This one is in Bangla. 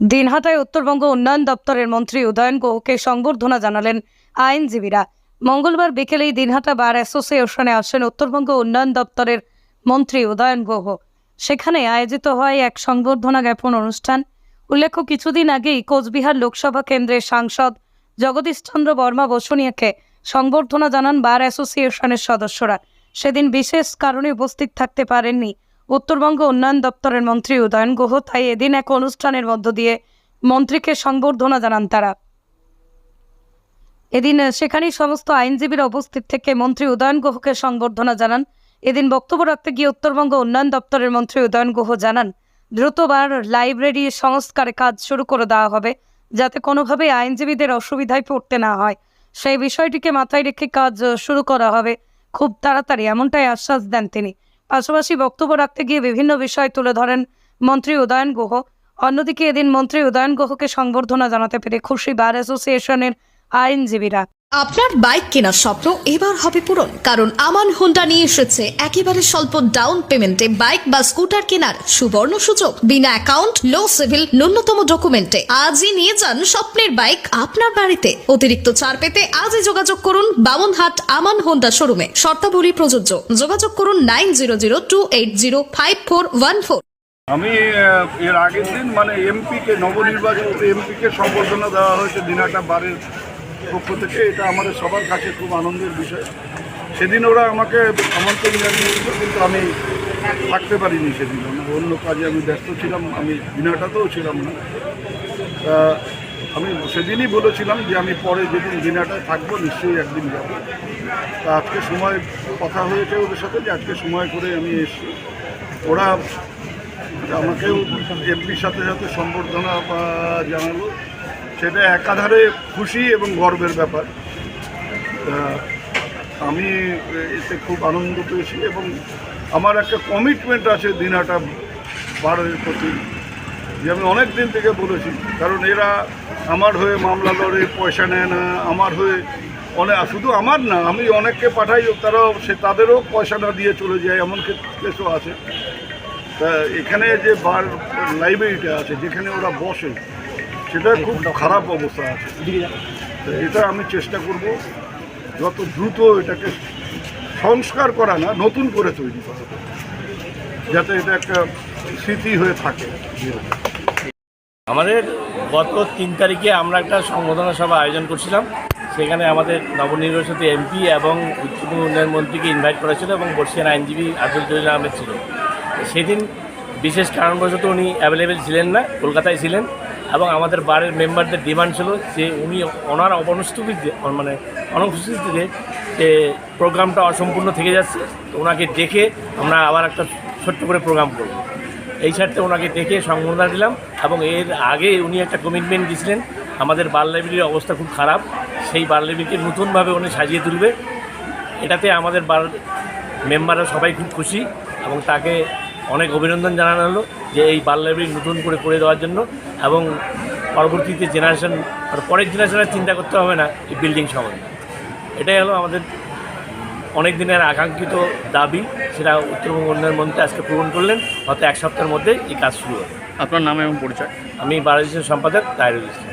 দিনহাটায় উত্তরবঙ্গ উন্নয়ন দপ্তরের মন্ত্রী উদয়ন গুহকে সংবর্ধনা জানালেন আইনজীবীরা। মঙ্গলবার বিকেলেই দিনহাটা বার অ্যাসোসিয়েশনে আসেন উত্তরবঙ্গ উন্নয়ন দপ্তরের মন্ত্রী উদয়ন গুহ। সেখানে আয়োজিত হয় এক সংবর্ধনা জ্ঞাপন অনুষ্ঠান। উল্লেখ্য, কিছুদিন আগেই কোচবিহার লোকসভা কেন্দ্রের সাংসদ জগদীশচন্দ্র বর্মা বসুনিয়াকে সংবর্ধনা জানান বার অ্যাসোসিয়েশনের সদস্যরা। সেদিন বিশেষ কারণে উপস্থিত থাকতে পারেননি উত্তরবঙ্গ উন্নয়ন দপ্তরের মন্ত্রী উদয়ন গুহ তাই এদিন এক অনুষ্ঠানের মধ্য দিয়ে মন্ত্রীকে সংবর্ধনা জানান তারা। এদিন সেখানেই সমস্ত আইনজীবীরা উপস্থিত থেকে মন্ত্রী উদয়ন গুহকে সংবর্ধনা জানান। এদিন বক্তব্য রাখতে গিয়ে উত্তরবঙ্গ উন্নয়ন দপ্তরের মন্ত্রী উদয়ন গুহ জানান, দ্রুতবার লাইব্রেরি সংস্কারে কাজ শুরু করে দেওয়া হবে যাতে কোনোভাবেই আইনজীবীদের অসুবিধায় পড়তে না হয়। সেই বিষয়টিকে মাথায় রেখে কাজ শুরু করা হবে খুব তাড়াতাড়ি, এমনটাই আশ্বাস দেন তিনি। পাশাপাশি বক্তব্য রাখতে গিয়ে বিভিন্ন বিষয় তুলে ধরেন মন্ত্রী উদয়ন গুহ। অন্যদিকে এদিন মন্ত্রী উদয়ন গুহকে সংবর্ধনা জানাতে পেরে খুশি বার অ্যাসোসিয়েশনের আইনজীবীরা। আপনার বাইক কেনার স্বপ্ন এবার হবে পূরণ, কারণ আমান হোন্ডা নিয়ে এসেছে একেবারে স্বল্প ডাউন পেমেন্টে বাইক বা স্কুটার কেনার সুবর্ণ সুযোগ। বিনা অ্যাকাউন্ট লো সিভিল ন্যূনতম ডকুমেন্টে আজই নিয়ে যান স্বপ্নের বাইক আপনার বাড়িতে। অতিরিক্ত ছাড় পেতে আজই যোগাযোগ করুন বামনহাট আমান হোন্ডা শোরুমে শর্তাবলী প্রযোজ্য। যোগাযোগ করুন nine zero zero two eight zero five four one four আমি এর আগের দিন মানে এমপিকে নবনির্বাচিত এমপিকে সম্বর্ধনা দেওয়া হয়েছে, দিনাটা বারের পক্ষ থেকে এটা আমাদের সবার কাছে খুব আনন্দের বিষয়। সেদিন ওরা আমাকে আমন্ত্রণ জানিয়েছিল, কিন্তু আমি থাকতে পারিনি সেদিন। অন্য কাজে আমি ব্যস্ত ছিলাম, আমি দিনাটাতেও ছিলাম না। আমি সেদিনই বলেছিলাম যে আমি পরে যেদিন দিনাটায় থাকব, নিশ্চয়ই একদিন যাব। তা আজকে সময় কথা হয়েছে ওদের সাথে যে আজকে সময় করে আমি এসেছি। ওরা আমাকেও এমপির সাথে সাথে সম্বর্ধনা জানালো। সেটা একাধারে খুশি এবং গর্বের ব্যাপার। আমি এতে খুব আনন্দ পেয়েছি এবং আমার একটা কমিটমেন্ট আছে দিনাটা বারের প্রতি যে আমি অনেক দিন থেকে বলেছি, কারণ এরা আমার হয়ে মামলা লড়ে, পয়সা নেয় না, আমার হয়ে অনেক শুধু আমার না, আমি অনেককে পাঠাই, তারাও, সে তাদেরও পয়সা না দিয়ে চলে যায়, এমন কেসও আছে। তা এখানে যে বার লাইব্রেরিটা আছে, যেখানে ওরা বসে সেটা খুব খারাপ অবস্থা আছে। তা এটা আমি চেষ্টা করব যত দ্রুত এটাকে সংস্কার করা না, নতুন করে তৈরি করা, যাতে এটা একটা স্মৃতি হয়ে থাকে। আমাদের গত তিন তারিখে আমরা একটা সংবর্ধনা সভা আয়োজন করছিলাম। সেখানে আমাদের নবনির্বাচিত এমপি এবং উত্তরবঙ্গ উন্নয়ন মন্ত্রীকে ইনভাইট করা ছিল এবং বর্ষিয়ান আইনজীবী আব্দুল জলিল আহমেদ ছিল। সেদিন বিশেষ কারণবশত উনি অ্যাভেলেবেল ছিলেন না, কলকাতায় ছিলেন। এবং আমাদের বাড়ির মেম্বারদের ডিমান্ড ছিল যে উনি ওনার অনুপস্থিতিতে মানে অনুপস্থিতিতে যে প্রোগ্রামটা অসম্পূর্ণ থেকে যাচ্ছে, তো ওনাকে দেখে আমরা আবার একটা ছোট্ট করে প্রোগ্রাম করব। এই স্বার্থে ওনাকে দেখে সংবর্ধনা দিলাম এবং এর আগে উনি একটা কমিটমেন্ট দিয়েছিলেন, আমাদের বার লাইব্রেরির অবস্থা খুব খারাপ, সেই বার লাইব্রেরিকে নতুনভাবে উনি সাজিয়ে তুলবে। এটাতে আমাদের বার মেম্বাররা সবাই খুব খুশি এবং তাকে অনেক অভিনন্দন জানানো হলো যে এই বাল লাইব্রেরি নতুন করে করে দেওয়ার জন্য এবং পরবর্তীতে জেনারেশন আর পরের জেনারেশনের চিন্তা করতে হবে না এই বিল্ডিং সম্বন্ধে। এটাই হলো আমাদের অনেক দিনের আকাঙ্ক্ষিত দাবি সেটা উত্তরবঙ্গ উন্নয়ন মন্ত্রী আজকে পূরণ করলেন। হয়তো এক সপ্তাহের মধ্যে এই কাজ শুরু হবে। আপনার নাম এবং পরিচয়? আমি বাংলাদেশের সম্পাদক তাইরুল ইসলাম।